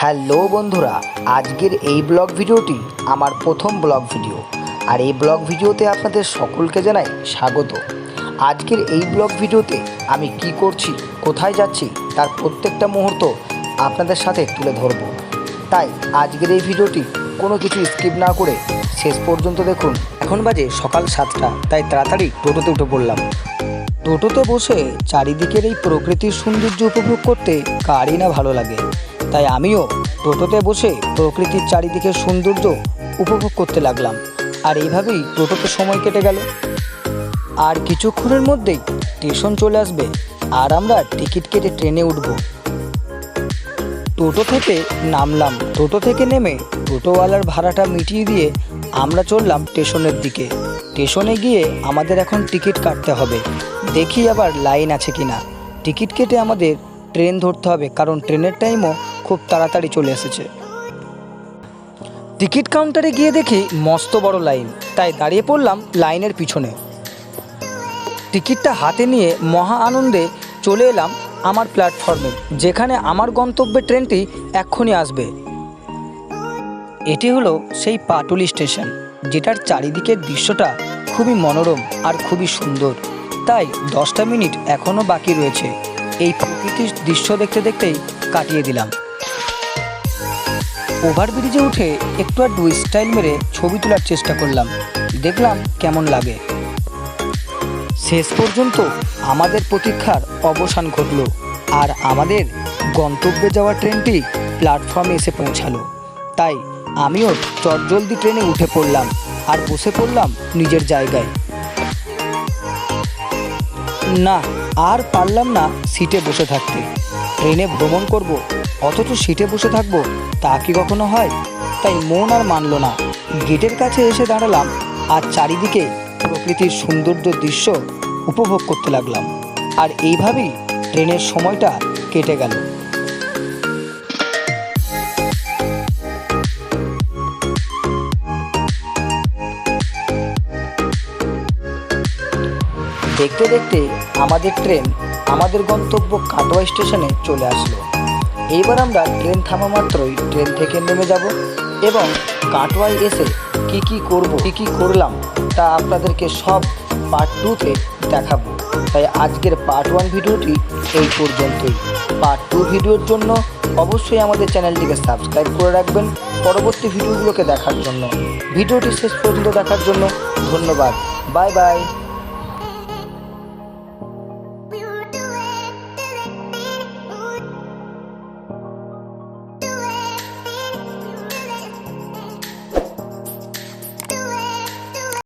Hello বন্ধুরা, আজকের এই ব্লগ ভিডিওটি আমার প্রথম ব্লগ ভিডিও। আর এই ব্লগ ভিডিওতে আপনাদের সকলকে জানাই স্বাগত। আজকের এই ব্লগ ভিডিওতে আমি কি করছি, কোথায় যাচ্ছি, তার প্রত্যেকটা মুহূর্ত আপনাদের সাথে তুলে ধরব। তাই আজকের এই ভিডিওটি কোনো কিছু স্কিপ না করে শেষ পর্যন্ত দেখুন। এখন বাজে সকাল সাতটা, তাই তাড়াতাড়ি টোটোতে উঠে পড়লাম। টোটোতে বসে চারিদিকের এই প্রকৃতির সৌন্দর্য উপভোগ করতে কারই না ভালো লাগে। তাই আমিও টোটোতে বসে প্রকৃতির চারিদিকের সৌন্দর্য উপভোগ করতে লাগলাম। আর এইভাবেই টোটোতে সময় কেটে গেল। আর কিছুক্ষণের মধ্যেই স্টেশন চলে আসবে আর আমরা টিকিট কেটে ট্রেনে উঠব। টোটো থেকে নামলাম। টোটো থেকে নেমে টোটোওয়ালার ভাড়াটা মিটিয়ে দিয়ে আমরা চললাম স্টেশনের দিকে। স্টেশনে গিয়ে আমাদের এখন টিকিট কাটতে হবে। দেখি আবার লাইন আছে কিনা। টিকিট কেটে আমাদের ট্রেন ধরতে হবে, কারণ ট্রেনের টাইমও খুব তাড়াতাড়ি চলে এসেছে। টিকিট কাউন্টারে গিয়ে দেখি মস্ত বড় লাইন। তাই দাঁড়িয়ে পড়লাম লাইনের পিছনে। টিকিটটা হাতে নিয়ে মহা আনন্দে চলে এলাম আমার প্ল্যাটফর্মে, যেখানে আমার গন্তব্যে ট্রেনটি এক্ষুনি আসবে। এটি হলো সেই পাটুলি স্টেশন, যেটার চারিদিকের দৃশ্যটা খুবই মনোরম আর খুবই সুন্দর। তাই দশটা মিনিট এখনও বাকি রয়েছে। এই প্রকৃতির দৃশ্য দেখতে দেখতেই কাটিয়ে দিলাম। ওভারব্রিজে উঠে একটু আধটু স্টাইল মেরে ছবি তোলার চেষ্টা করলাম। দেখলাম কেমন লাগে। শেষ পর্যন্ত আমাদের প্রতীক্ষার অবসান ঘটল আর আমাদের গন্তব্যে যাওয়া ট্রেনটি প্ল্যাটফর্মে এসে পৌঁছালো। তাই আমিও চটজলদি ট্রেনে উঠে পড়লাম আর বসে পড়লাম নিজের জায়গায়। না, আর পারলাম না সিটে বসে থাকতে। ট্রেনে ভ্রমণ করব, অথচ সিটে বসে থাকব তা কি কখনো হয়? তাই মন আর মানল না। গেটের কাছে এসে দাঁড়ালাম আর চারিদিকে প্রকৃতির সৌন্দর্য দৃশ্য উপভোগ করতে লাগলাম। আর এইভাবেই ট্রেনের সময়টা কেটে গেল। দেখতে দেখতে আমাদের ট্রেন আমাদের গন্তব্য কাটোয়া স্টেশনে চলে আসলো। এইবার আমরা ট্রেন থামা মাত্রই ট্রেন থেকে নেমে যাব এবং কাটোয়ায় এসে কি কি করব, কি কি করলাম তা আপনাদেরকে সব পার্ট টুতে দেখাবো। তাই আজকের পার্ট ওয়ান ভিডিওটি এই পর্যন্তই। পার্ট টু ভিডিওর জন্য অবশ্যই আমাদের চ্যানেলটিকে সাবস্ক্রাইব করে রাখবেন পরবর্তী ভিডিওগুলোকে দেখার জন্য। ভিডিওটি শেষ পর্যন্ত দেখার জন্য ধন্যবাদ। Bye bye